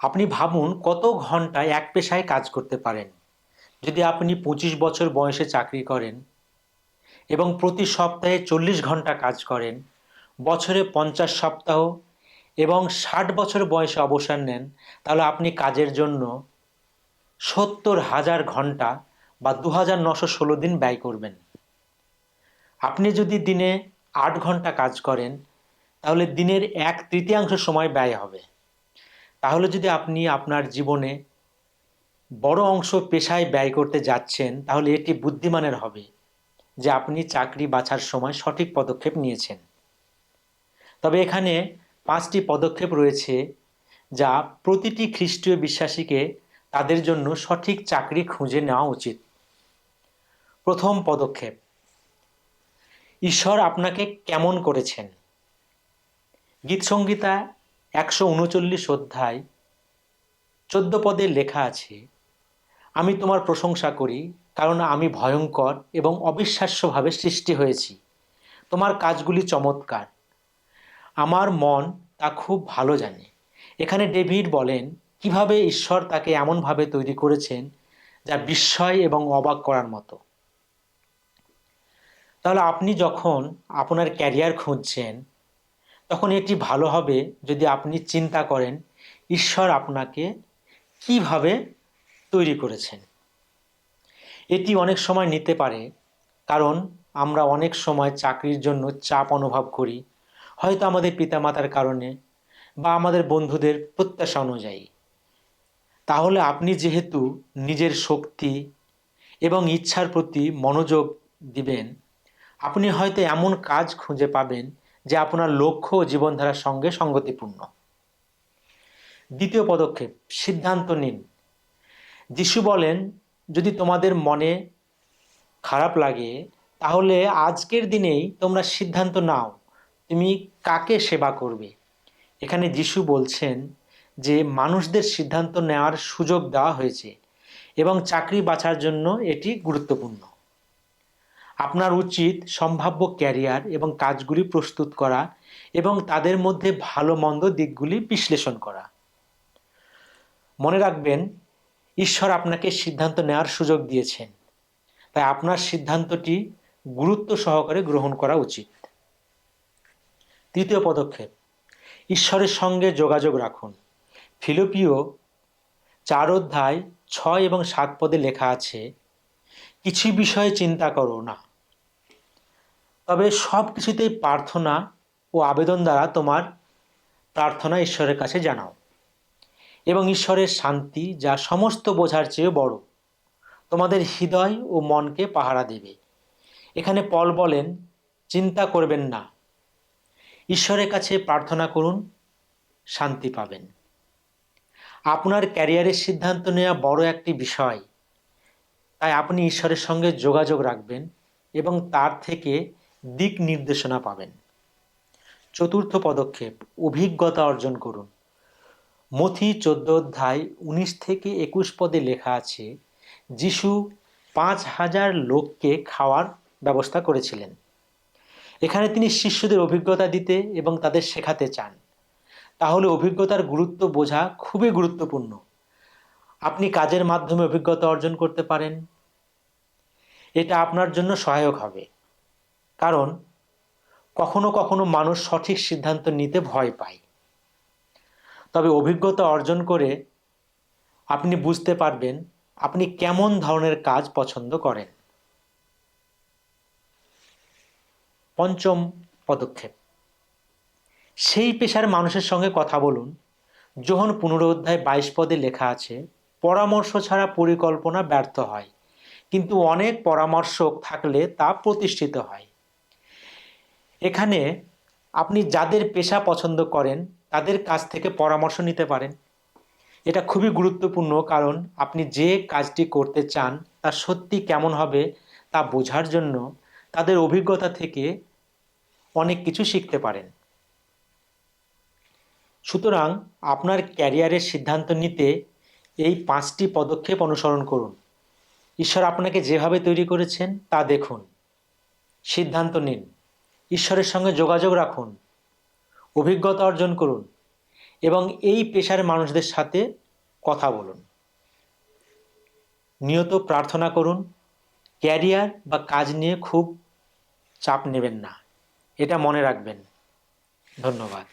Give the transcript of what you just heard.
আপনি ভাবুন কত ঘন্টায় এক পেশায় কাজ করতে পারেন। যদি আপনি পঁচিশ বছর বয়সে চাকরি করেন এবং প্রতি সপ্তাহে চল্লিশ ঘণ্টা কাজ করেন, বছরে পঞ্চাশ সপ্তাহ এবং ষাট বছর বয়সে অবসর নেন, তাহলে আপনি কাজের জন্য সত্তর হাজার ঘণ্টা বা দু হাজার নশো ষোলো দিন ব্যয় করবেন। আপনি যদি দিনে আট ঘণ্টা কাজ করেন, তাহলে দিনের এক তৃতীয়াংশ সময় ব্যয় হবে। তাহলে যদি আপনি আপনার জীবনে বড় অংশ পেশায় ব্যয় করতে যাচ্ছেন, তাহলে এটি বুদ্ধিমানের হবে যে আপনি চাকরি বাছার সময় সঠিক পদক্ষেপ নিয়েছেন। তবে এখানে পাঁচটি পদক্ষেপ রয়েছে যা প্রতিটি খ্রিস্টীয় বিশ্বাসীকে তাদের জন্য সঠিক চাকরি খুঁজে নেওয়া উচিত। প্রথম পদক্ষেপ, ঈশ্বর আপনাকে কেমন করেছেন? গীতসংগীতা একশো উনচল্লিশ অধ্যায়, চোদ্দ পদে লেখা আছে, আমি তোমার প্রশংসা করি, কারণ আমি ভয়ঙ্কর এবং অবিশ্বাস্যভাবে সৃষ্টি হয়েছি। তোমার কাজগুলি চমৎকার। আমার মন তা খুব ভালো জানে। এখানে ডেভিড বলেন, কীভাবে ঈশ্বর তাকে এমনভাবে তৈরি করেছেন যা বিস্ময় এবং অবাক করার মতো? তাহলে আপনি যখন আপনার ক্যারিয়ার খুঁজছেন তখন এটি ভালো হবে যদি আপনি চিন্তা করেন, ঈশ্বর আপনাকে কীভাবে তৈরি করেছেন। এটি অনেক সময় নিতে পারে, কারণ আমরা অনেক সময় চাকরির জন্য চাপ অনুভব করি, হয়তো আমাদের পিতামাতার কারণে বা আমাদের বন্ধুদের প্রত্যাশা অনুযায়ী। তাহলে আপনি যেহেতু নিজের শক্তি এবং ইচ্ছার প্রতি মনোযোগ দিবেন, আপনি হয়তো এমন কাজ খুঁজে পাবেন যে আপনার লক্ষ্য ও জীবনধারার সঙ্গে সঙ্গতিপূর্ণ। দ্বিতীয় পদক্ষেপ, সিদ্ধান্ত নিন। যিশু বলেন, যদি তোমাদের মনে খারাপ লাগে, তাহলে আজকের দিনেই তোমরা সিদ্ধান্ত নাও, তুমি কাকে সেবা করবে? এখানে যিশু বলছেন যে মানুষদের সিদ্ধান্ত নেওয়ার সুযোগ দেওয়া হয়েছে এবং চাকরি বাছার জন্য এটি গুরুত্বপূর্ণ। আপনার উচিত সম্ভাব্য ক্যারিয়ার এবং কাজগুলি প্রস্তুত করা এবং তাদের মধ্যে ভালো মন্দ দিকগুলি বিশ্লেষণ করা। মনে রাখবেন, ঈশ্বর আপনাকে সিদ্ধান্ত নেওয়ার সুযোগ দিয়েছেন। তাই আপনার সিদ্ধান্তটি গুরুত্ব সহকারে গ্রহণ করা উচিত। তৃতীয় পদক্ষেপ, ঈশ্বরের সঙ্গে যোগাযোগ রাখুন। ফিলিপিও চার অধ্যায় ছয় এবং সাত পদে লেখা আছে, কিছু বিষয়ে চিন্তা করো না। তবে সব কিছুতেই প্রার্থনা ও আবেদন দ্বারা তোমার প্রার্থনা ঈশ্বরের কাছে জানাও। এবং ঈশ্বরের শান্তি, যা সমস্ত বোঝার চেয়ে বড়, তোমাদের হৃদয় ও মনকে পাহারা দেবে। এখানে পল বলেন, চিন্তা করবেন না। ঈশ্বরের কাছে প্রার্থনা করুন, শান্তি পাবেন। আপনার ক্যারিয়ারের সিদ্ধান্ত নেওয়া বড় একটি বিষয়। তাই আপনি ঈশ্বরের সঙ্গে যোগাযোগ রাখবেন এবং তার থেকে দিক নির্দেশনা পাবেন। চতুর্থ পদক্ষেপ, অভিজ্ঞতা অর্জন করুন। মথি চোদ্দ অধ্যায় উনিশ থেকে একুশ পদে লেখা আছে, যিশু পাঁচ হাজার লোককে খাওয়ার ব্যবস্থা করেছিলেন। এখানে তিনি শিষ্যদের অভিজ্ঞতা দিতে এবং তাদের শেখাতে চান। তাহলে অভিজ্ঞতার গুরুত্ব বোঝা খুবই গুরুত্বপূর্ণ। আপনি কাজের মাধ্যমে অভিজ্ঞতা অর্জন করতে পারেন। এটা আপনার জন্য সহায়ক হবে। কারণ কখনো কখনো মানুষ সঠিক সিদ্ধান্ত নিতে ভয় পায়। তবে অভিজ্ঞতা অর্জন করে আপনি বুঝতে পারবেন আপনি কেমন ধরনের কাজ পছন্দ করেন। পঞ্চম পদক্ষেপ। সেই পেশার মানুষের সঙ্গে কথা বলুন। যোহন পুনরুদ্ধায় বাইশ পদে লেখা আছে, পরামর্শ ছাড়া পরিকল্পনা ব্যর্থ হয়, কিন্তু অনেক পরামর্শক থাকলে তা প্রতিষ্ঠিত হয়। এখানে আপনি যাদের পেশা পছন্দ করেন, তাদের কাছ থেকে পরামর্শ নিতে পারেন। এটা খুবই গুরুত্বপূর্ণ কারণ আপনি যে কাজটি করতে চান, তা সত্যি কেমন হবে, তা বোঝার জন্য তাদের অভিজ্ঞতা থেকে অনেক কিছু শিখতে পারেন। সুতরাং আপনার ক্যারিয়ারের সিদ্ধান্ত নিতে এই পাঁচটি পদক্ষেপ অনুসরণ করুন। ঈশ্বর আপনাকে যেভাবে তৈরি করেছেন, তা দেখুন। সিদ্ধান্ত নিন। ঈশ্বরের সঙ্গে যোগাযোগ রাখুন, অভিজ্ঞতা অর্জন করুন এবং এই পেশার মানুষদের সাথে কথা বলুন। নিয়ত প্রার্থনা করুন, ক্যারিয়ার বা কাজ নিয়ে খুব চাপ নেবেন না, এটা মনে রাখবেন। ধন্যবাদ।